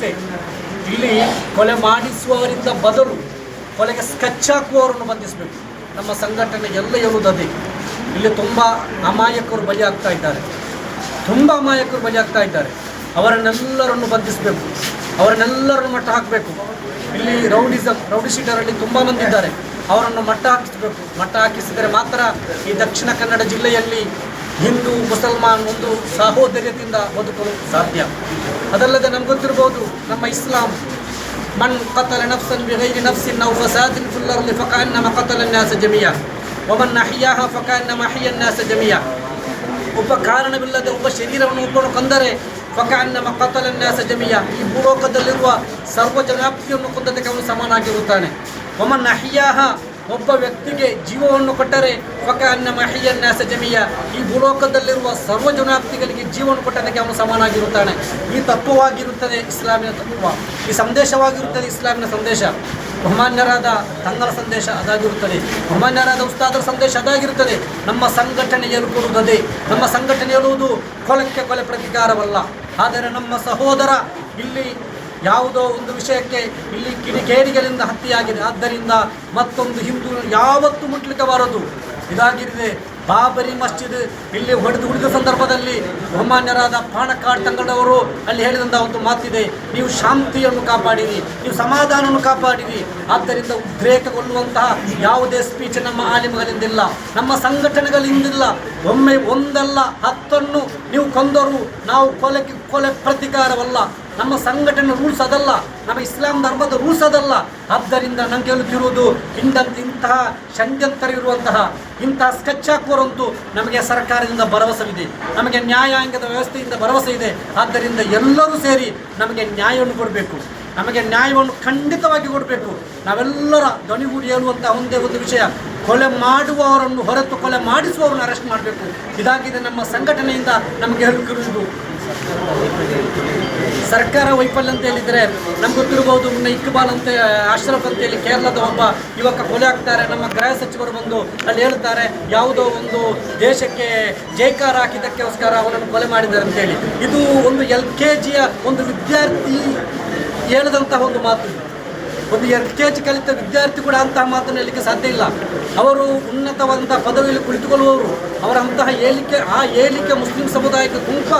ಅಷ್ಟೇ. ಇಲ್ಲಿ ಕೊಲೆ ಮಾಡಿಸುವವರಿಂದ ಬದಲು ಕೊಲೆಗೆ ಸ್ಕೆಚ್ ಹಾಕುವವರನ್ನು ಬಂಧಿಸಬೇಕು. ನಮ್ಮ ಸಂಘಟನೆ ಎಲ್ಲ ಹೇಳುವುದು ಅದೇ ಇಲ್ಲಿ ತುಂಬ ಅಮಾಯಕರು ಬಲಿಯಾಗ್ತಾ ಇದ್ದಾರೆ. ತುಂಬ ಅಮಾಯಕರು ಬಲಿಯಾಗ್ತಾ ಇದ್ದಾರೆ. ಅವರನ್ನೆಲ್ಲರನ್ನು ಬಂಧಿಸಬೇಕು. ಅವರನ್ನೆಲ್ಲರನ್ನು ಮಟ್ಟ ಹಾಕಬೇಕು. ಇಲ್ಲಿ ರೌಡಿಸಮ್ ರೌಡಿ ಶೀಟರಲ್ಲಿ ತುಂಬ ಮಂದಿ ಇದ್ದಾರೆ. ಅವರನ್ನು ಮಟ್ಟ ಹಾಕಿಸಬೇಕು. ಮಟ್ಟ ಹಾಕಿಸಿದರೆ ಮಾತ್ರ ಈ ದಕ್ಷಿಣ ಕನ್ನಡ ಜಿಲ್ಲೆಯಲ್ಲಿ ಹಿಂದೂ ಮುಸಲ್ಮಾನ್ ಒಂದು ಸಾಹೋದರ್ಯದಿಂದ ಬದುಕಲು ಸಾಧ್ಯ ಅದಲ್ಲದೆ ನಮ್ಗೊತ್ತಿರ್ಬೋದು ನಮ್ಮ ಇಸ್ಲಾಂ ಮಣ್ ಕತ್ತಲ ನಫ್ಸನ್ ಬಿಗೈರಿ ನಫ್ಸಿನ್ ನಾವು ಫಸಾದಿನ್ ಫುಲ್ಲರಲ್ಲಿ ಫಕಾನ್ ನಮ್ಮ ಕತ್ತಲ ನ್ಯಾಸ ಜಮಿಯ ಒಮನ್ ಅಹಿಯಾಹ ಫಕಾನ್ ನಮ್ಮ ಅಹಿಯನ್ ನ್ಯಾಸ ಜಮಿಯ ಒಬ್ಬ ಕಾರಣವಿಲ್ಲದೆ ಒಬ್ಬ ಶರೀರವನ್ನು ಒಬ್ಬನು ಕೊಂದರೆ ಫಕಾನ್ ನಮ್ಮ ಕತ್ತಲ ನ್ಯಾಸ ಜಮಿಯ ಈ ಭೂಲೋಕದಲ್ಲಿರುವ ಸರ್ವ ಜನಾಪ್ತಿಯನ್ನು ಕೊಂದದಕ್ಕೆ ಅವನು ಸಮನಾಗಿರುತ್ತಾನೆ ಒಮನ್ ಅಹಿಯಾಹ ಒಬ್ಬ ವ್ಯಕ್ತಿಗೆ ಜೀವವನ್ನು ಕೊಟ್ಟರೆ ಫಕ ಅನ್ನ ಮಹಿಯನ್ಯಾಸ ಜಮಿಯ. ಈ ಭೂಲೋಕದಲ್ಲಿರುವ ಸರ್ವ ಜನಾಪ್ತಿಗಳಿಗೆ ಜೀವವನ್ನು ಕೊಟ್ಟದಕ್ಕೆ ಅವನು ಸಮಾನಾಗಿರುತ್ತಾನೆ. ಈ ತತ್ವವಾಗಿರುತ್ತದೆ ಇಸ್ಲಾಮಿನ ತತ್ವ. ಈ ಸಂದೇಶವಾಗಿರುತ್ತದೆ ಇಸ್ಲಾಮಿನ ಸಂದೇಶ. ಬಹುಮಾನ್ಯರಾದ ತಂಗಳ ಸಂದೇಶ ಅದಾಗಿರುತ್ತದೆ. ಬಹುಮಾನ್ಯರಾದ ಉಸ್ತಾದರ ಸಂದೇಶ ಅದಾಗಿರುತ್ತದೆ. ನಮ್ಮ ಸಂಘಟನೆ ಏರ್ಪಡುತ್ತದೆ. ನಮ್ಮ ಸಂಘಟನೆ ಹೇಳುವುದು ಕೊಲಕ್ಕೆ ಕೊಲೆ ಪ್ರತಿಕಾರವಲ್ಲ. ಆದರೆ ನಮ್ಮ ಸಹೋದರ ಇಲ್ಲಿ ಯಾವುದೋ ಒಂದು ವಿಷಯಕ್ಕೆ ಇಲ್ಲಿ ಕಿಡಿಗೇಡಿಗಳಿಂದ ಹತ್ಯೆಯಾಗಿದೆ. ಆದ್ದರಿಂದ ಮತ್ತೊಂದು ಹಿಂದೂ ಯಾವತ್ತೂ ಮುಟ್ಲಿಕ್ಕೆ ಬಾರದು. ಇದಾಗಿದೆ ಬಾಬರಿ ಮಸ್ಜಿದ್. ಇಲ್ಲಿ ಹೊಡೆದು ಉಳಿದ ಸಂದರ್ಭದಲ್ಲಿ ಬಹುಮಾನ್ಯರಾದ ಪಾಣಕ್ಕಾಡ್ ತಂಗಡವರು ಅಲ್ಲಿ ಹೇಳಿದಂಥ ಒಂದು ಮಾತಿದೆ. ನೀವು ಶಾಂತಿಯನ್ನು ಕಾಪಾಡಿರಿ, ನೀವು ಸಮಾಧಾನವನ್ನು ಕಾಪಾಡಿರಿ. ಆದ್ದರಿಂದ ಉದ್ರೇಕಗೊಳ್ಳುವಂತಹ ಯಾವುದೇ ಸ್ಪೀಚ್ ನಮ್ಮ ಆಲಿಮಗಳಿಂದಿಲ್ಲ, ನಮ್ಮ ಸಂಘಟನೆಗಳಿಂದಿಲ್ಲ. ಒಮ್ಮೆ ಒಂದಲ್ಲ ಹತ್ತನ್ನು ನೀವು ಕೊಂದರು. ನಾವು ಕೊಲೆ ಕೊಲೆ ಪ್ರತಿಕಾರವಲ್ಲ. ನಮ್ಮ ಸಂಘಟನೆ ರೂಲ್ಸ್ ಅದಲ್ಲ ನಮ್ಮ ಇಸ್ಲಾಂ ಧರ್ಮದ ರೂಲ್ಸ್ ಅದಲ್ಲ ಆದ್ದರಿಂದ ನಂಗೆ ಹೇಳುತ್ತಿರುವುದು ಇಂದಂತ ಇಂತಹ ಷಡ್ಯಂತರ ಇರುವಂತಹ ಇಂತಹ ಸ್ಕೆಚ್ ಹಾಕುವರಂತೂ ನಮಗೆ ಸರ್ಕಾರದಿಂದ ಭರವಸೆವಿದೆ. ನಮಗೆ ನ್ಯಾಯಾಂಗದ ವ್ಯವಸ್ಥೆಯಿಂದ ಭರವಸೆ ಇದೆ ಆದ್ದರಿಂದ ಎಲ್ಲರೂ ಸೇರಿ ನಮಗೆ ನ್ಯಾಯವನ್ನು ಕೊಡಬೇಕು. ನಮಗೆ ನ್ಯಾಯವನ್ನು ಖಂಡಿತವಾಗಿ ಕೊಡಬೇಕು. ನಾವೆಲ್ಲರ ಧ್ವನಿಗೂಡಿ ಹೇಳುವಂತಹ ಒಂದೇ ಒಂದು ವಿಷಯ. ಕೊಲೆ ಮಾಡುವವರನ್ನು ಹೊರತು ಕೊಲೆ ಮಾಡಿಸುವವರನ್ನು ಅರೆಸ್ಟ್ ಮಾಡಬೇಕು. ಇದಾಗಿದೆ ನಮ್ಮ ಸಂಘಟನೆಯಿಂದ ನಮಗೆ ಹೇಳುತ್ತಿರುವುದು ಸರ್ಕಾರ ವೈಫಲ್ಯ ಅಂತ ಹೇಳಿದರೆ ನಮ್ಗೆ ಗೊತ್ತಿರಬಹುದು, ಮುನ್ನ ಇಕ್ಬಾಲ್ ಅಂತ, ಅಶ್ರಫ್ ಅಂತ ಹೇಳಿ ಕೇರಳದ ಒಬ್ಬ ಯುವಕ ಕೊಲೆ ಆಗ್ತಾರೆ. ನಮ್ಮ ಗೃಹ ಸಚಿವರು ಬಂದು ಅಲ್ಲಿ ಹೇಳ್ತಾರೆ, ಯಾವುದೋ ಒಂದು ದೇಶಕ್ಕೆ ಜೈಕಾರ ಹಾಕಿದ್ದಕ್ಕೋಸ್ಕರ ಅವನನ್ನು ಕೊಲೆ ಮಾಡಿದ್ದಾರೆ ಅಂತೇಳಿ ಇದು ಒಂದು ಎಲ್ ಕೆ ಜಿಯ ಒಂದು ವಿದ್ಯಾರ್ಥಿ ಹೇಳಿದಂತಹ ಒಂದು ಮಾತು. ಒಂದು ಎಲ್ ಕೆ ಜಿ ಕಲಿತ ವಿದ್ಯಾರ್ಥಿ ಕೂಡ ಅಂತಹ ಮಾತನ್ನು ಹೇಳಲಿಕ್ಕೆ ಸಾಧ್ಯ ಇಲ್ಲ. ಅವರು ಉನ್ನತವಾದಂತಹ ಪದವಿಯಲ್ಲಿ ಕುಳಿತುಕೊಳ್ಳುವವರು, ಅವರ ಅಂತಹ ಹೇಳಿಕೆ ಆ ಹೇಳಿಕೆ ಮುಸ್ಲಿಂ ಸಮುದಾಯಕ್ಕೆ ತುಂಬ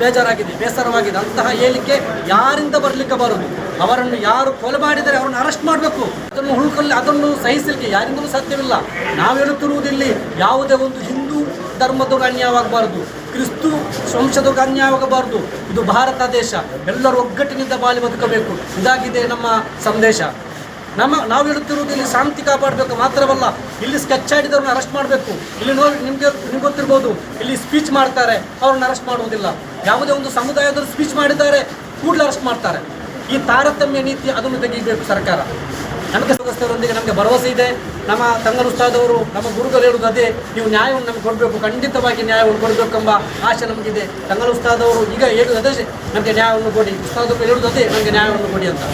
ಬೇಜಾರಾಗಿದೆ, ಬೇಸರವಾಗಿದೆ. ಅಂತಹ ಹೇಳಿಕೆ ಯಾರಿಂದ ಬರಲಿಕ್ಕೆ ಬಾರದು? ಅವರನ್ನು ಯಾರು ಕೊಲೆ ಮಾಡಿದರೆ ಅವರನ್ನು ಅರೆಸ್ಟ್ ಮಾಡಬೇಕು? ಅದನ್ನು ಹುಡುಕಲ್ಲಿ ಅದನ್ನು ಸಹಿಸಲಿಕ್ಕೆ ಯಾರಿಂದಲೂ ಸಾಧ್ಯವಿಲ್ಲ. ನಾವೇನು ತಿರುವುದಿಲ್ಲ ಯಾವುದೇ ಒಂದು ಹಿಂದೂ ಧರ್ಮದವರು ಅನ್ಯಾಯವಾಗಬಾರದು ಕ್ರಿಸ್ತು ವಂಶದವ್ರಿಗೆ ಅನ್ಯಾಯವಾಗಬಾರದು ಇದು ಭಾರತ ದೇಶ. ಎಲ್ಲರೂ ಒಗ್ಗಟ್ಟಿನಿಂದ ಬಾಳಿ ಬದುಕಬೇಕು. ಇದಾಗಿದೆ ನಮ್ಮ ಸಂದೇಶ. ನಮ್ಮ, ನಾವು ಹೇಳುತ್ತಿರುವುದು ಇಲ್ಲಿ ಶಾಂತಿ ಕಾಪಾಡಬೇಕು ಮಾತ್ರವಲ್ಲ, ಇಲ್ಲಿ ಸ್ಕೆಚ್ ಆಡಿದವ್ರನ್ನ ಅರೆಸ್ಟ್ ಮಾಡಬೇಕು. ಇಲ್ಲಿ ನೋಡಿ, ನಿಮಗೆ ನಿಮ್ಗೆ ಗೊತ್ತಿರ್ಬೋದು, ಇಲ್ಲಿ ಸ್ಪೀಚ್ ಮಾಡ್ತಾರೆ, ಅವ್ರನ್ನ ಅರೆಸ್ಟ್ ಮಾಡುವುದಿಲ್ಲ. ಯಾವುದೇ ಒಂದು ಸಮುದಾಯದವರು ಸ್ಪೀಚ್ ಮಾಡಿದ್ದಾರೆ, ಕೂಡಲೇ ಅರೆಸ್ಟ್ ಮಾಡ್ತಾರೆ. ಈ ತಾರತಮ್ಯ ನೀತಿ ಅದನ್ನು ತೆಗೆಯಬೇಕು ಸರ್ಕಾರ. ನಮಗೆ ಸದಸ್ಯರೊಂದಿಗೆ ನಮಗೆ ಭರವಸೆ ಇದೆ. ನಮ್ಮ ತಂಗಲ್ ನಮ್ಮ ಗುರುಗಳು ಹೇಳುವುದು ಅದೇ, ನೀವು ನ್ಯಾಯವನ್ನು ನಮಗೆ ಕೊಡಬೇಕು, ಖಂಡಿತವಾಗಿ ನ್ಯಾಯವನ್ನು ಕೊಡಬೇಕೆಂಬ ಆಶೆ ನಮಗಿದೆ. ತಂಗಲ್ ಉಸ್ತಾದವರು ಈಗ ಹೇಳುವುದು ಅದೇ, ನಮಗೆ ನ್ಯಾಯವನ್ನು ಕೊಡಿ. ಉಸ್ತಾದವರು ಹೇಳುವುದು ಅದೇ, ನಮಗೆ ನ್ಯಾಯವನ್ನು ಕೊಡಿ ಅಂತ.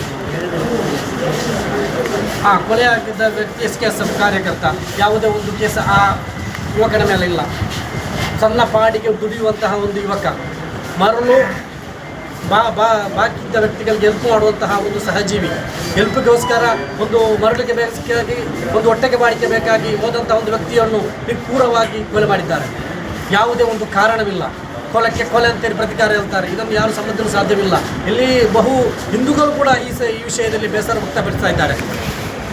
ಕೊಲೆ ಆಗಿದ್ದ ವ್ಯಕ್ತಿ ಎಸ್ ಕೆ ಎಸ್ ಎಫ್ ಕಾರ್ಯಕರ್ತ, ಯಾವುದೇ ಒಂದು ಕೇಸ್ ಆ ಯುವಕನ ಮೇಲೆ ಇಲ್ಲ. ಸಣ್ಣ ಪಾಡಿಗೆ ದುಡಿಯುವಂತಹ ಒಂದು ಯುವಕ, ಮರಳು ಬಾ ಬಾ ಬಾಕಿ ಇದ್ದ ವ್ಯಕ್ತಿಗಳಿಗೆ ಹೆಲ್ಪ್ ಮಾಡುವಂತಹ ಒಂದು ಸಹಜೀವಿ. ಹೆಲ್ಪ್ಗೋಸ್ಕರ ಒಂದು ಮರಳಿಗೆ ಬೇಕಾಗಿ, ಒಂದು ಹೊಟ್ಟೆಗೆ ಮಾಡಿಕೆ ಬೇಕಾಗಿ ಹೋದಂತಹ ಒಂದು ವ್ಯಕ್ತಿಯನ್ನು ನಿಷ್ಠೂರವಾಗಿ ಕೊಲೆ ಮಾಡಿದ್ದಾರೆ. ಯಾವುದೇ ಒಂದು ಕಾರಣವಿಲ್ಲ. ಕೊಲಕ್ಕೆ ಕೊಲೆ ಅಂತೇಳಿ ಪ್ರತಿಕಾರ ಹೇಳ್ತಾರೆ. ಇದನ್ನು ಯಾರು ಸಮುದ್ರ ಸಾಧ್ಯವಿಲ್ಲ. ಇಲ್ಲಿ ಬಹು ಹಿಂದೂಗಳು ಕೂಡ ಈ ಸ, ಈ ವಿಷಯದಲ್ಲಿ ಬೇಸರ ವ್ಯಕ್ತಪಡಿಸ್ತಾ ಇದ್ದಾರೆ.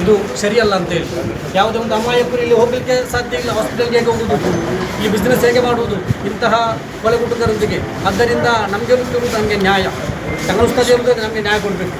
ಇದು ಸರಿಯಲ್ಲ ಅಂತೇಳಿ ಯಾವುದೇ ಒಂದು ಅಮಾಯಕರು ಇಲ್ಲಿ ಹೋಗಲಿಕ್ಕೆ ಸಾಧ್ಯ ಇಲ್ಲ ಹಾಸ್ಪಿಟಲ್ಗೆ ಹೇಗೆ ಹೋಗುವುದು ಈ ಬಿಸ್ನೆಸ್ ಹೇಗೆ ಮಾಡುವುದು? ಇಂತಹ ಕೊಲೆಗುಟುಕರೊಂದಿಗೆ ಆದ್ದರಿಂದ ನಮಗೆ ಗೊತ್ತಿರುವುದು ನಮಗೆ ನ್ಯಾಯ. ಸಂಘ ನಮಗೆ ನ್ಯಾಯ ಕೊಡಬೇಕು.